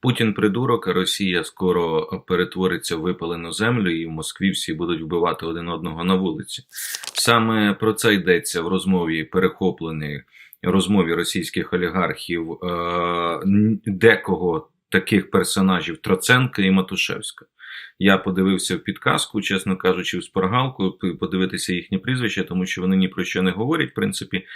Путін придурок, Росія скоро перетвориться в випалену землю, і в Москві всі будуть вбивати один одного на вулиці. Саме про це йдеться в розмові перехопленій розмові російських олігархів е, декого таких персонажів Троценка і Матушевська. Я подивився в підказку, чесно кажучи, в спаргалку, подивитися їхні прізвища, тому що вони ні про що не говорять, в принципі.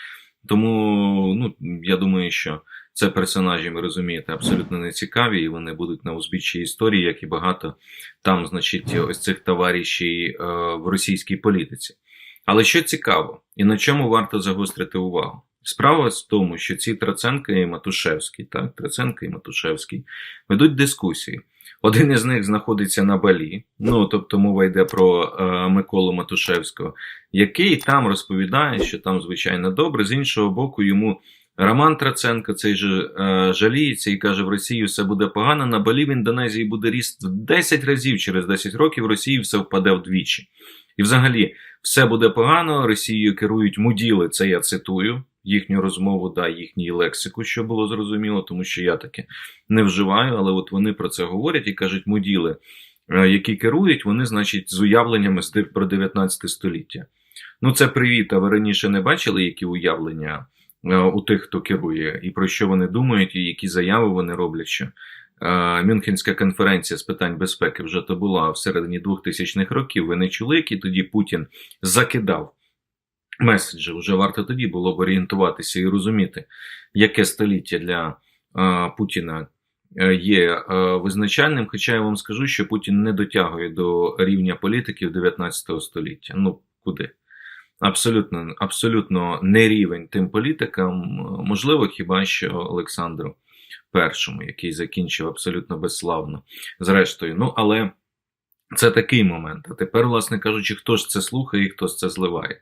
Тому ну, я думаю, що це персонажі, ви розумієте, абсолютно не цікаві, і вони будуть на узбіччі історії, як і багато там, значить, ось цих товаришів е, в російській політиці. Але що цікаво, і на чому варто загострити увагу? Справа в тому, що ці Троценко і Матушевський, так, Троценко і Матушевський ведуть дискусії. Один із них знаходиться на Балі, ну тобто мова йде про е, Миколу Матушевського, який там розповідає, що там звичайно добре. З іншого боку, йому Роман Троценко цей же е, жаліється і каже: в Росії все буде погано. На Балі в Індонезії буде ріст в 10 разів через 10 років. В Росії все впаде вдвічі. І, взагалі, все буде погано. Росією керують муділи. Це я цитую їхню розмову, да, їхню лексику, що було зрозуміло, тому що я таке не вживаю, але от вони про це говорять і кажуть, муділи, е, які керують, вони, значить, з уявленнями про 19 століття. Ну, це привіт, а ви раніше не бачили, які уявлення е, у тих, хто керує, і про що вони думають, і які заяви вони роблять. що е, Мюнхенська конференція з питань безпеки вже то була в середині 2000-х років. Ви не чули, які тоді Путін закидав меседжі. Вже варто тоді було б орієнтуватися і розуміти, яке століття для а, Путіна е, є а, визначальним. Хоча я вам скажу, що Путін не дотягує до рівня політиків 19 століття. Ну куди? Абсолютно абсолютно не рівень тим політикам, можливо, хіба що Олександру І, який закінчив абсолютно безславно. Зрештою, ну але це такий момент. А тепер, власне кажучи, хто ж це слухає і хто ж це зливає.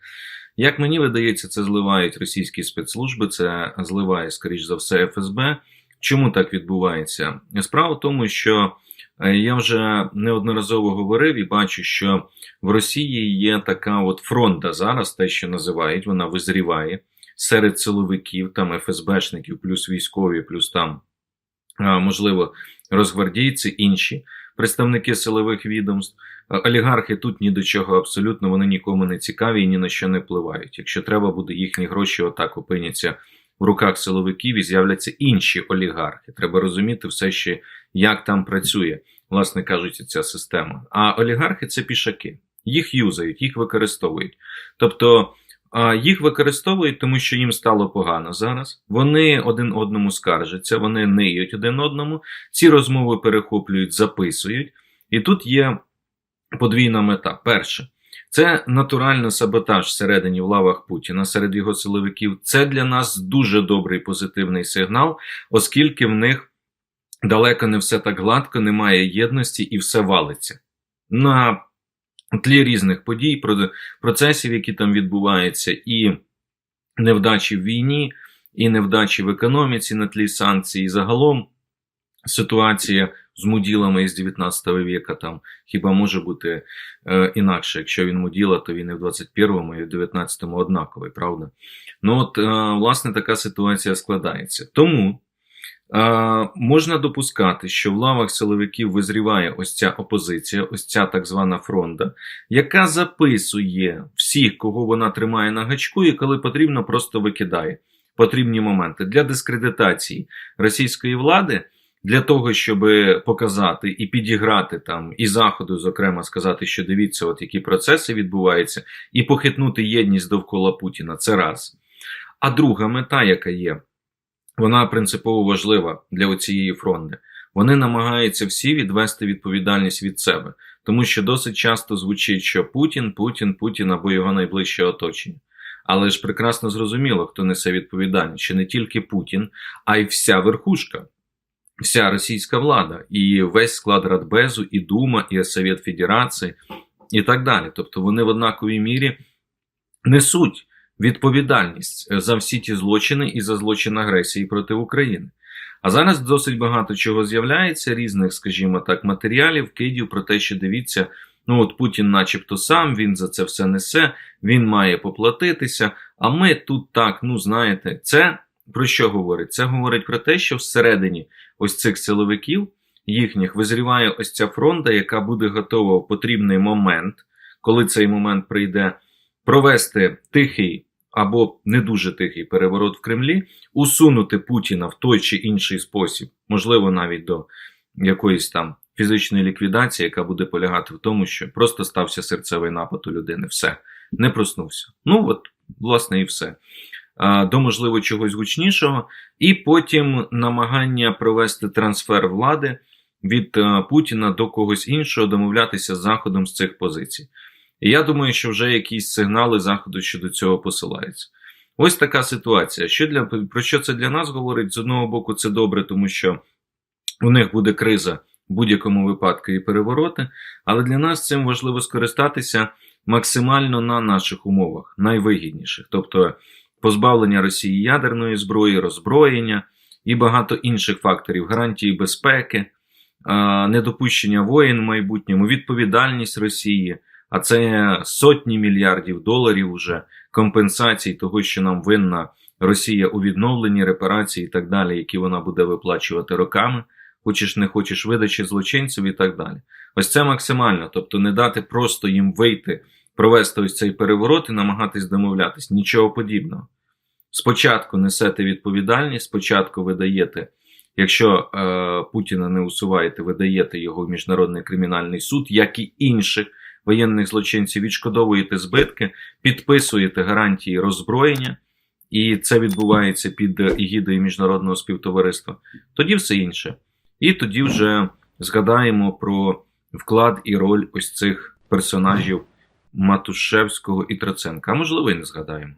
Як мені видається, це зливають російські спецслужби, це зливає, скоріш за все, ФСБ. Чому так відбувається? Справа в тому, що е, я вже неодноразово говорив і бачу, що в Росії є така от фронта зараз, те, що називають, вона визріває серед силовиків, там ФСБшників, плюс військові, плюс там, можливо, розгвардійці інші представники силових відомств. Олігархи тут ні до чого абсолютно вони нікому не цікаві і ні на що не впливають. Якщо треба буде, їхні гроші отак опиняться в руках силовиків і з'являться інші олігархи. Треба розуміти все ще, як там працює, власне кажучи, ця система. А олігархи це пішаки. Їх юзають, їх використовують. Тобто їх використовують, тому що їм стало погано зараз. Вони один одному скаржаться, вони ниють один одному. Ці розмови перехоплюють, записують. І тут є подвійна мета. Перше, це натуральний саботаж всередині в лавах Путіна серед його силовиків. Це для нас дуже добрий позитивний сигнал, оскільки в них далеко не все так гладко, немає єдності і все валиться. На тлі різних подій, процесів, які там відбуваються, і невдачі в війні, і невдачі в економіці на тлі санкцій. І загалом ситуація з муділами із 19 віка там хіба може бути е, інакше. Якщо він муділа, то він і в 21-му, і в 19-му однаковий, правда? Ну от, е, власне, така ситуація складається. Тому. Можна допускати, що в лавах силовиків визріває ось ця опозиція, ось ця так звана фронта, яка записує всіх, кого вона тримає на гачку, і коли потрібно, просто викидає потрібні моменти для дискредитації російської влади, для того, щоб показати і підіграти там і заходу, зокрема, сказати, що дивіться, от які процеси відбуваються, і похитнути єдність довкола Путіна. Це раз. А друга мета, яка є вона принципово важлива для цієї фронти. Вони намагаються всі відвести відповідальність від себе, тому що досить часто звучить, що Путін, Путін, Путін або його найближче оточення. Але ж прекрасно зрозуміло, хто несе відповідальність, що не тільки Путін, а й вся верхушка, вся російська влада, і весь склад Радбезу, і Дума, і Совєт Федерації, і так далі. Тобто вони в однаковій мірі несуть відповідальність е, за всі ті злочини і за злочин агресії проти України. А зараз досить багато чого з'являється, різних, скажімо так, матеріалів, кидів про те, що дивіться, ну от Путін, начебто, сам він за це все несе, він має поплатитися. А ми тут так, ну знаєте, це про що говорить? Це говорить про те, що всередині ось цих силовиків їхніх визріває ось ця фронта, яка буде готова в потрібний момент, коли цей момент прийде, провести тихий або не дуже тихий переворот в Кремлі, усунути Путіна в той чи інший спосіб, можливо, навіть до якоїсь там фізичної ліквідації, яка буде полягати в тому, що просто стався серцевий напад у людини. Все, не проснувся. Ну от, власне, і все. До можливо чогось гучнішого, і потім намагання провести трансфер влади від е, Путіна до когось іншого, домовлятися з Заходом з цих позицій. І я думаю, що вже якісь сигнали Заходу щодо цього посилаються. Ось така ситуація. Що для, про що це для нас говорить? З одного боку, це добре, тому що у них буде криза в будь-якому випадку і перевороти, але для нас цим важливо скористатися максимально на наших умовах, найвигідніших. Тобто позбавлення Росії ядерної зброї, роззброєння і багато інших факторів, гарантії безпеки, недопущення воєн в майбутньому, відповідальність Росії, а це сотні мільярдів доларів уже компенсацій того, що нам винна Росія у відновленні репарацій і так далі, які вона буде виплачувати роками, хочеш не хочеш видачі злочинців і так далі. Ось це максимально, тобто не дати просто їм вийти, провести ось цей переворот і намагатись домовлятись. Нічого подібного. Спочатку несете відповідальність, спочатку ви даєте, якщо е, Путіна не усуваєте, ви даєте його в Міжнародний кримінальний суд, як і інших воєнних злочинців, відшкодовуєте збитки, підписуєте гарантії роззброєння, і це відбувається під егідою міжнародного співтовариства. Тоді все інше. І тоді вже згадаємо про вклад і роль ось цих персонажів Матушевського і Троценка. А можливо, і не згадаємо.